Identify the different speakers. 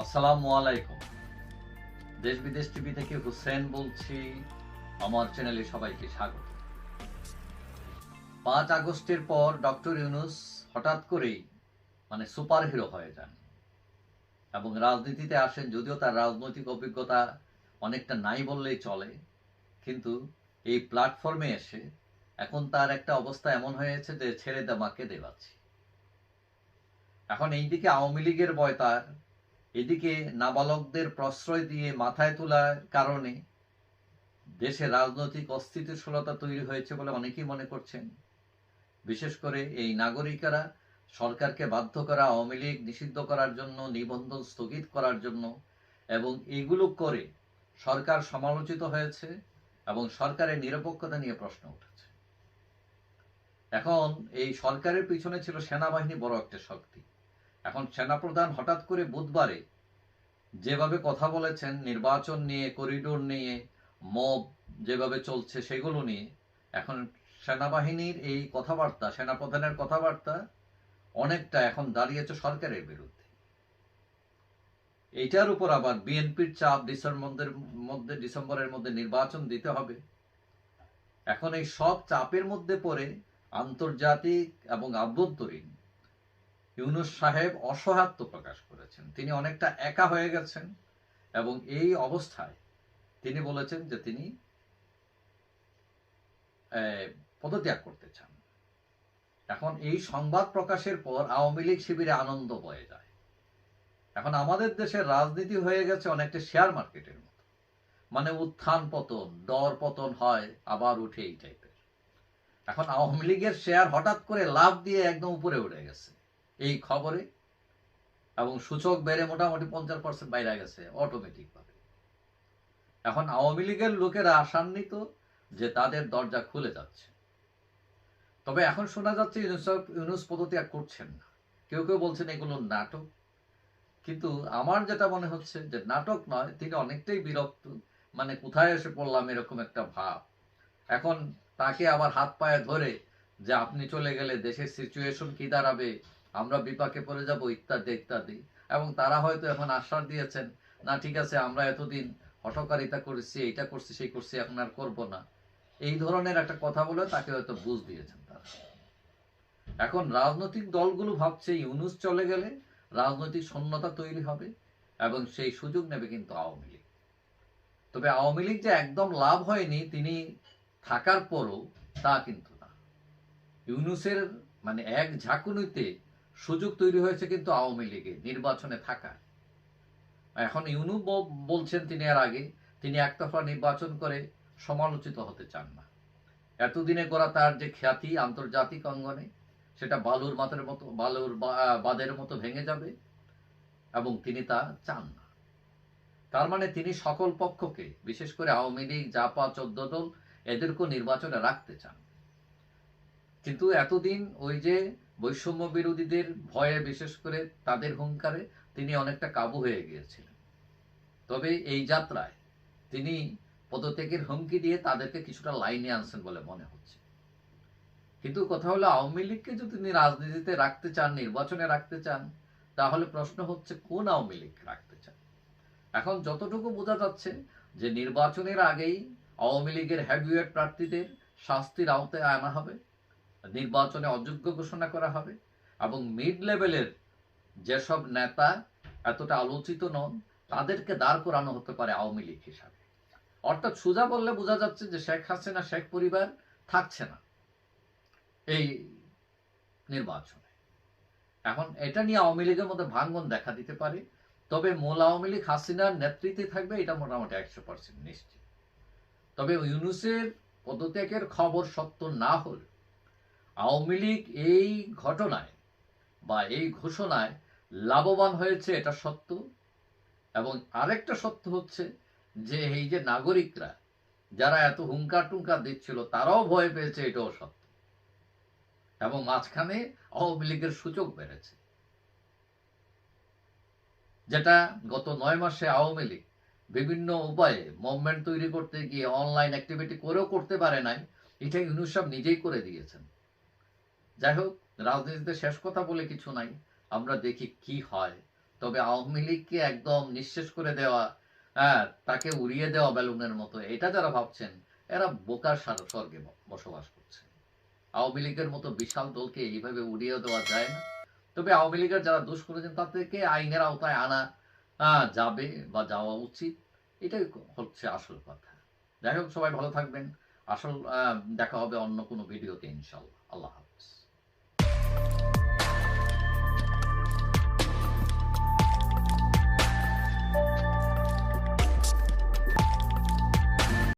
Speaker 1: আসসালামু আলাইকুম। দেশ বিদেশ টিভি থেকে হুসেন বলছি, আমার চ্যানেলে সবাইকে স্বাগত। পাঁচ আগস্টের পর ডক্টর ইউনুস হঠাৎ করেই মানে সুপার হিরো হয়ে যান এবং রাজনীতিতে আসেন, যদিও তার রাজনৈতিক অভিজ্ঞতা অনেকটা নাই বললেই চলে, কিন্তু এই প্ল্যাটফর্মে এসে এখন তার একটা অবস্থা এমন হয়েছে যে ছেড়ে দেমাকে দেবাচ্ছি। এখন এইদিকে আওয়ামী লীগের বয় তার এদিকে নাবালকদের প্রশ্রয় দিয়ে মাথায় তোলার কারণে দেশে রাজনৈতিক অস্থিতিশীলতা তৈরি হয়েছে বলে অনেকেই মনে করছেন। বিশেষ করে এই নাগরিকেরা সরকারকে বাধ্য করা, আওয়ামী লীগ নিষিদ্ধ করার জন্য, নিবন্ধন স্থগিত করার জন্য এবং এগুলো করে সরকার সমালোচিত হয়েছে এবং সরকারের নিরপেক্ষতা নিয়ে প্রশ্ন উঠেছে। এখন এই সরকারের পিছনে ছিল সেনাবাহিনী বড় একটা শক্তি। এখন সেনাপ্রধান হঠাৎ করে বুধবারে যেভাবে কথা বলেছেন, নির্বাচন নিয়ে করিডোর নিয়ে মব যেভাবে চলছে সেগুলো নিয়ে, এখন সেনাবাহিনীর এই কথাবার্তা, সেনাপ্রধানের কথাবার্তা অনেকটা এখন দাঁড়িয়েছে সরকারের বিরুদ্ধে। এইটার উপর আবার বিএনপির চাপ, ডিসেম্বরের মধ্যে ডিসেম্বরের মধ্যে নির্বাচন দিতে হবে। এখন এই সব চাপের মধ্যে পড়ে আন্তর্জাতিক এবং আভ্যন্তরীণ ইউনুস সাহেব অসহায়ত্ব প্রকাশ করেছেন। তিনি অনেকটা একা হয়ে গেছেন এবং এই অবস্থায় তিনি বলেছেন যে তিনি পদত্যাগ করতে চান। এখন এই সংবাদ প্রকাশের পর আওয়ামী লীগ শিবিরে আনন্দ বয়ে যায়। এখন আমাদের দেশের রাজনীতি হয়ে গেছে অনেকটা শেয়ার মার্কেটের মতো। মানে উত্থান পতন, দর পতন হয় আবার উঠে এই টাইপের এখন আওয়ামী লীগের শেয়ার হঠাৎ করে লাভ দিয়ে একদম উপরে উঠে গেছে। এই খবরে এবং সূচক বেড়ে মোটামুটি পঞ্চাশ পার্সেন্ট বাইরে গেছে অটোমেটিক ভাবে এখন আওয়ামী লীগের লোকেরা আশান্বিত যে তাদের দরজা খুলে যাচ্ছে। তবে এখন শোনা যাচ্ছে ইউনুস পদত্যাগ করছেন না। কেউ কেউ বলছেন এগুলো নাটক। কিন্তু আমার যেটা মনে হচ্ছে যে নাটক নয়, তিনি অনেকটাই বিরক্ত মানে কোথায় এসে পড়লাম এরকম একটা ভাব। এখন তাকে আবার হাত পায়ে ধরে যে আপনি চলে গেলে দেশের সিচুয়েশন কি দাঁড়াবে আমরা বিপাকে পড়ে যাব, ইত্যাদি ইত্যাদি। এবং তারা হয়তো এখন আশ্বাস দিয়েছেন, না, ঠিক আছে, আমরা এতদিন হঠকারিতা করেছি, এইটা করছি, সেই করছি, এখন আর করব না। এই ধরনের একটা কথা বলে তাকে হয়তো বুঝ দিয়েছেন তারা। এখন রাজনৈতিক দলগুলো ভাবছে, ইউনুস চলে গেলে রাজনৈতিক শূন্যতা তৈরি হবে এবং সেই সুযোগ নেবে কিন্তু আওয়ামী লীগ। তবে আওয়ামী লীগ যে একদম লাভ হয়নি, তিনি থাকার পরও তা কিন্তু না। ইউনুসের মানে এক ঝাঁকুনিতে সুযোগ তৈরি হয়েছে কিন্তু আওয়ামী লীগে, নির্বাচনে থাকা। এখন ইউনু বলছেন তিনি এর আগে, তিনি একতরফা নির্বাচন করে সমালোচিত হতে চান না। এতদিনে করা তার যে খ্যাতি আন্তর্জাতিক অঙ্গনে, সেটা বালুর মাতের মতো, বালুর বাদের মতো ভেঙে যাবে এবং তিনি তা চান না। তার মানে তিনি সকল পক্ষকে, বিশেষ করে আওয়ামী লীগ, জাপা, চোদ্দ দল, এদেরকেও নির্বাচনে রাখতে চান। কিন্তু এতদিন ওই যে বৈষম্য বিরোধীদের ভয়ে, বিশেষ করে তাদের হুঙ্কারে, তিনি অনেকটা কাবু হয়ে গিয়েছিলেন। তবে এই যাত্রায় তিনি পদত্যাগের হুমকি দিয়ে তাদেরকে কিছুটা লাইনে আনছেন বলে মনে হচ্ছে। কিন্তু কথা হলো, আওয়ামী লীগকে যদি তিনি রাজনীতিতে রাখতে চান, নির্বাচনে রাখতে চান, তাহলে প্রশ্ন হচ্ছে, কোন আওয়ামী লীগ রাখতে চান? এখন যতটুকু বোঝা যাচ্ছে যে নির্বাচনের আগেই আওয়ামী লীগের হেভিওয়েট প্রার্থীদের শাস্তির আওতায় আনা হবে। নির্বাচনে অযোগ্য ঘোষণা করা হবে এবং মিড লেভেলের যেসব নেতা এতটা আলোচিত নন, তাদেরকে দাঁড় করানো হতে পারে আওয়ামী লীগ হিসাবে। অর্থাৎ সোজা বললে বোঝা যাচ্ছে যে শেখ হাসিনা, শেখ পরিবার থাকছে না এই নির্বাচনে। এখন এটা নিয়ে আওয়ামী লীগের মধ্যে ভাঙ্গন দেখা দিতে পারে, তবে মূল আওয়ামী লীগ হাসিনার নেতৃত্বে থাকবে এটা মোটামুটি একশো পার্সেন্ট নিশ্চিত। তবে ইউনুসের পদত্যাগের খবর সত্য না হলে আওয়ামী লীগ এই ঘটনায় বা এই ঘোষণায় লাভবান হয়েছে, এটা সত্য। এবং আরেকটা সত্য হচ্ছে যে, এই যে নাগরিকরা যারা এত হুঙ্কার টুঙ্কার দিচ্ছিল, তারাও ভয় পেয়েছে, এটাও সত্য। এবং মাঝখানে আওয়ামী লীগের সূচক বেড়েছে। যেটা গত নয় মাসে আওয়ামী লীগ বিভিন্ন উপায়ে মুভমেন্ট তৈরি করতে গিয়ে অনলাইন অ্যাক্টিভিটি করেও করতে পারে নাই, এটা ইউনুস নিজেই করে দিয়েছেন। যাই হোক, রাজনীতিতে শেষ কথা বলে কিছু নাই। আমরা দেখি কি হয়। তবে আওয়ামী লীগকে একদম নিঃশেষ করে দেওয়া হ্যাঁ তাকে উড়িয়ে দেওয়া বেলুনের মতো, এটা যারা ভাবছেন, এরা বোকার স্বর্গে বসবাস করছে। আওয়ামী লীগের মতো বিশাল দলকে এইভাবে উড়িয়ে দেওয়া যায় না। তবে আওয়ামী লীগের যারা দোষ করেছেন, তাদেরকে আইনের আওতায় আনা যাবে বা যাওয়া উচিত। এটাই হচ্ছে আসল কথা। যাই হোক, সবাই ভালো থাকবেন। আসল দেখা হবে অন্য কোনো ভিডিওতে ইনশাল্লাহ আল্লাহ।